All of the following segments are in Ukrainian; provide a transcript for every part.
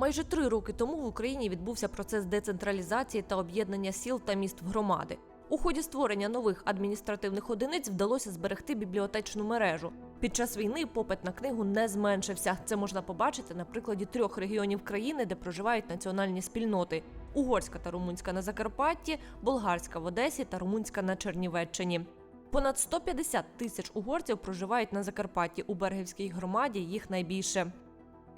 Майже три роки тому в Україні відбувся процес децентралізації та об'єднання сіл та міст в громади. У ході створення нових адміністративних одиниць вдалося зберегти бібліотечну мережу. Під час війни попит на книгу не зменшився. Це можна побачити на прикладі трьох регіонів країни, де проживають національні спільноти: угорська та румунська на Закарпатті, болгарська в Одесі та румунська на Чернівеччині. Понад 150 тисяч угорців проживають на Закарпатті. У Бергівській громаді їх найбільше.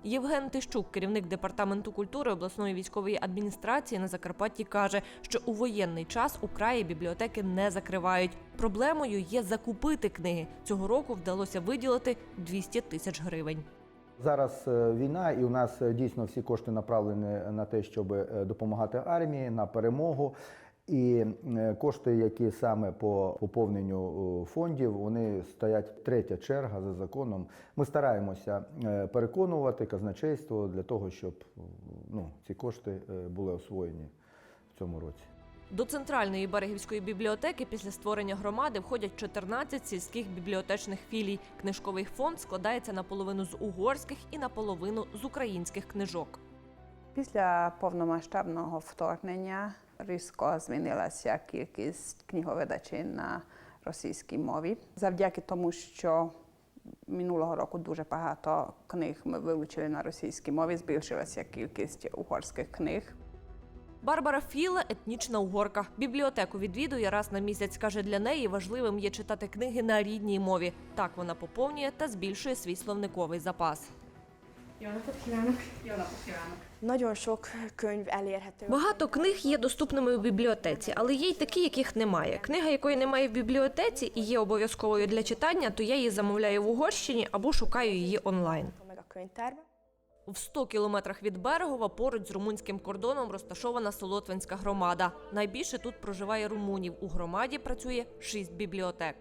Євген Тищук, керівник департаменту культури обласної військової адміністрації на Закарпатті, каже, що у воєнний час у краї бібліотеки не закривають. Проблемою є закупити книги. Цього року вдалося виділити 200 тисяч гривень. Зараз е, війна, і у нас е, дійсно всі кошти направлені на те, щоб е, допомагати армії на перемогу. І е, кошти, які саме по поповненню е, фондів, вони стоять третя черга за законом. Ми стараємося е, переконувати казначейство для того, щоб ну, ці кошти були освоєні в цьому році. До центральної берегівської бібліотеки після створення громади входять 14 сільських бібліотечних філій. Книжковий фонд складається наполовину з угорських і наполовину з українських книжок. Після повномасштабного вторгнення різко змінилася кількість книговидачів на російській мові. Завдяки тому, що минулого року дуже багато книг ми вилучили на російській мові, збільшилася кількість угорських книг. Барбара Філе – етнічна угорка. Бібліотеку відвідує раз на місяць. Каже, для неї важливим є читати книги на рідній мові. Так вона поповнює та збільшує свій словниковий запас. Jó napot kívánok! Jó Багато книг є доступними у бібліотеці, але є й такі, яких немає. Книга, якої немає в бібліотеці і є обов'язковою для читання, то я її замовляю в Угорщині або шукаю її онлайн. könyvtárba. В 100 кілометрах від Берегова поруч з румунським кордоном розташована Солотвинська громада. Найбільше тут проживає румунів. У громаді працює шість бібліотек.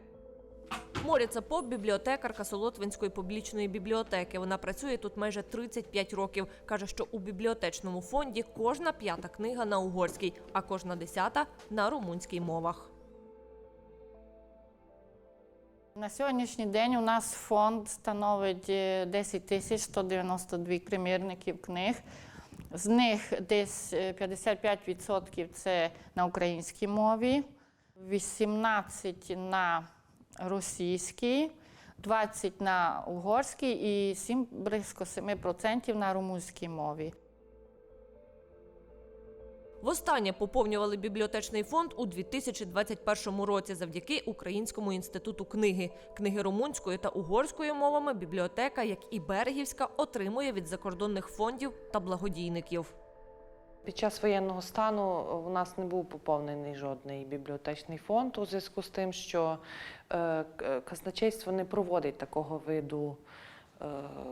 Моріця Поп – бібліотекарка Солотвинської публічної бібліотеки. Вона працює тут майже 35 років. Каже, що у бібліотечному фонді кожна п'ята книга на угорській, а кожна десята на румунській мовах. На сьогоднішній день у нас фонд становить е, 10 тисяч 192 примірників книг. З них десь е, 55% це на українській мові, 18 на російській, 20 на угорській і 7, близько 7% на румунській мові. Востаннє поповнювали бібліотечний фонд у 2021 році завдяки Українському інституту книги. Книги румунською та угорською мовами бібліотека, як і Берегівська, отримує від закордонних фондів та благодійників. Під час воєнного стану у нас не був поповнений жодний бібліотечний фонд у зв'язку з тим, що е, казначейство не проводить такого виду е,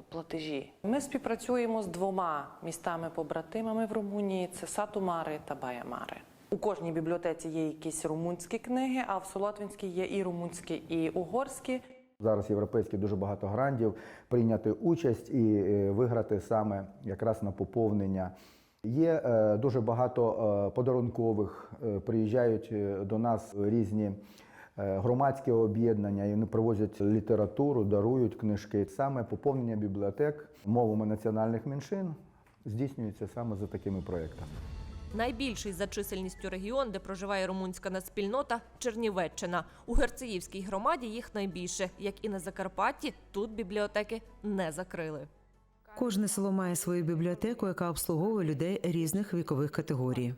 платежі. Ми співпрацюємо з двома містами-побратимами в Румунії: це Сатумари та Баямари. У кожній бібліотеці є якісь румунські книги, а в Солотвинській є і румунські, і угорські. Зараз європейські дуже багато грантів прийняти участь і е, виграти саме якраз на поповнення. Є е, дуже багато е, подарункових, е, приїжджають до нас різні громадські об'єднання, і вони привозять літературу, дарують книжки. Саме поповнення бібліотек мовами національних меншин здійснюється саме за такими проектами. Найбільший за чисельністю регіон, де проживає румунська нацспільнота – Чернівеччина. У Герцеївській громаді їх найбільше. Як і на Закарпатті, тут бібліотеки не закрили. Кожне село має свою бібліотеку, яка обслуговує людей різних вікових категорій.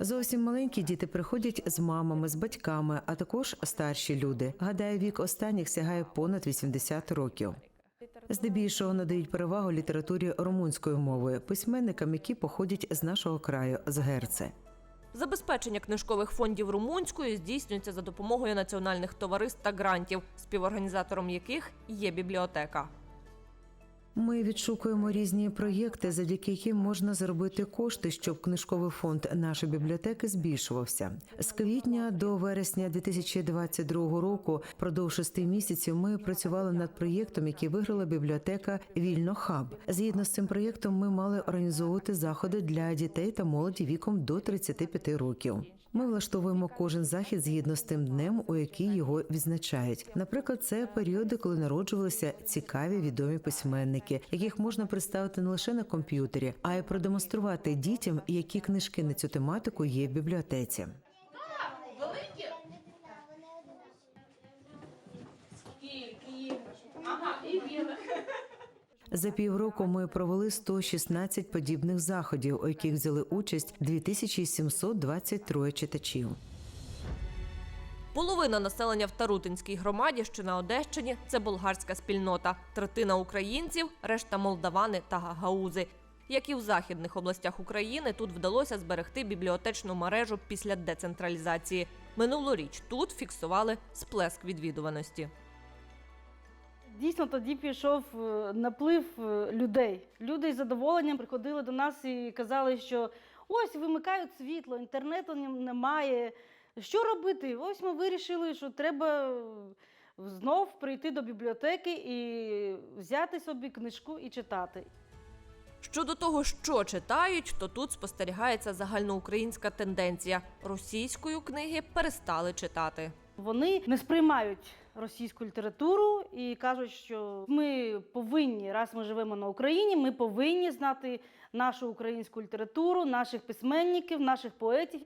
Зовсім маленькі діти приходять з мамами, з батьками, а також старші люди. Гадаю, вік останніх сягає понад 80 років. Здебільшого надають перевагу літературі румунською мовою, письменникам, які походять з нашого краю, з Герце. Забезпечення книжкових фондів румунською здійснюється за допомогою національних товариств та грантів, співорганізатором яких є бібліотека. Ми відшукуємо різні проєкти, завдяки яким можна заробити кошти, щоб книжковий фонд нашої бібліотеки збільшувався. З квітня до вересня 2022 року, продовж шести місяців, ми працювали над проєктом, який виграла бібліотека Вільно Хаб. Згідно з цим проєктом, ми мали організовувати заходи для дітей та молоді віком до 35 років. Ми влаштовуємо кожен захід згідно з тим днем, у який його відзначають. Наприклад, це періоди, коли народжувалися цікаві відомі письменники, яких можна представити не лише на комп'ютері, а й продемонструвати дітям, які книжки на цю тематику є в бібліотеці. За півроку ми провели 116 подібних заходів, у яких взяли участь 2723 читачів. Половина населення в Тарутинській громаді, що на Одещині, це болгарська спільнота, третина українців, решта молдавани та гагаузи. Як і в західних областях України, тут вдалося зберегти бібліотечну мережу після децентралізації. Минулоріч тут фіксували сплеск відвідуваності. Дійсно, тоді пішов е, наплив е, людей. Люди з задоволенням приходили до нас і казали, що ось вимикають світло, інтернету немає. Що робити? Ось ми вирішили, що треба е, знов прийти до бібліотеки і взяти собі книжку і читати. Щодо того, що читають, то тут спостерігається загальноукраїнська тенденція. Російською книги перестали читати. Вони не сприймають російську літературу і кажуть, що ми повинні, раз ми живемо на Україні, ми повинні знати нашу українську літературу, наших письменників, наших поетів.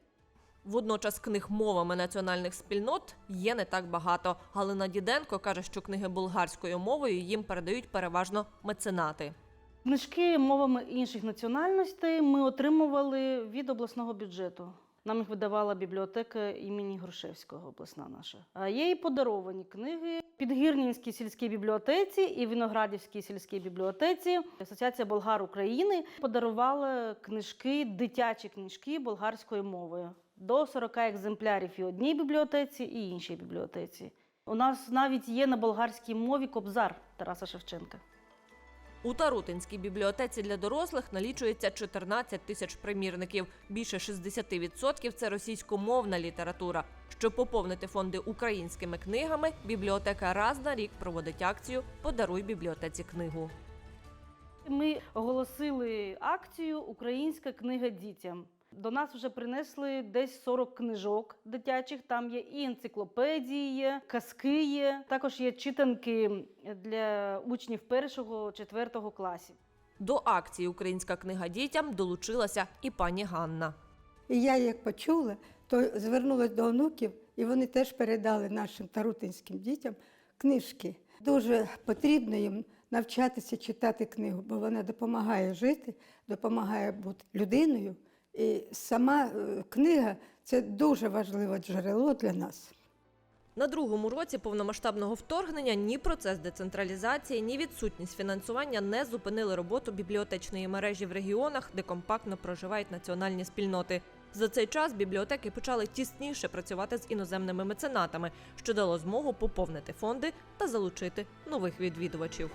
Водночас книг мовами національних спільнот є не так багато. Галина Діденко каже, що книги болгарською мовою їм передають переважно меценати. Книжки мовами інших національностей ми отримували від обласного бюджету. Нам їх видавала бібліотека імені Грушевського, обласна наша. А є і подаровані книги Підгірнінській сільській бібліотеці і Виноградівській сільській бібліотеці. Асоціація болгар України подарувала книжки, дитячі книжки болгарською мовою. До 40 екземплярів і одній бібліотеці, і іншій бібліотеці. У нас навіть є на болгарській мові кобзар Тараса Шевченка. У Тарутинській бібліотеці для дорослих налічується 14 тисяч примірників. Більше 60% – це російськомовна література. Щоб поповнити фонди українськими книгами, бібліотека раз на рік проводить акцію Подаруй бібліотеці книгу. Ми оголосили акцію Українська книга дітям. До нас вже принесли десь 40 книжок дитячих. Там є і енциклопедії, є, казки є. Також є читанки для учнів першого четвертого класів. До акції Українська книга дітям долучилася і пані Ганна. І я як почула, то звернулася до онуків, і вони теж передали нашим тарутинським дітям книжки. Дуже потрібно їм навчатися читати книгу, бо вона допомагає жити, допомагає бути людиною. І сама е, книга це дуже важливе джерело для нас. На другому році повномасштабного вторгнення ні процес децентралізації, ні відсутність фінансування не зупинили роботу бібліотечної мережі в регіонах, де компактно проживають національні спільноти. За цей час бібліотеки почали тісніше працювати з іноземними меценатами, що дало змогу поповнити фонди та залучити нових відвідувачів.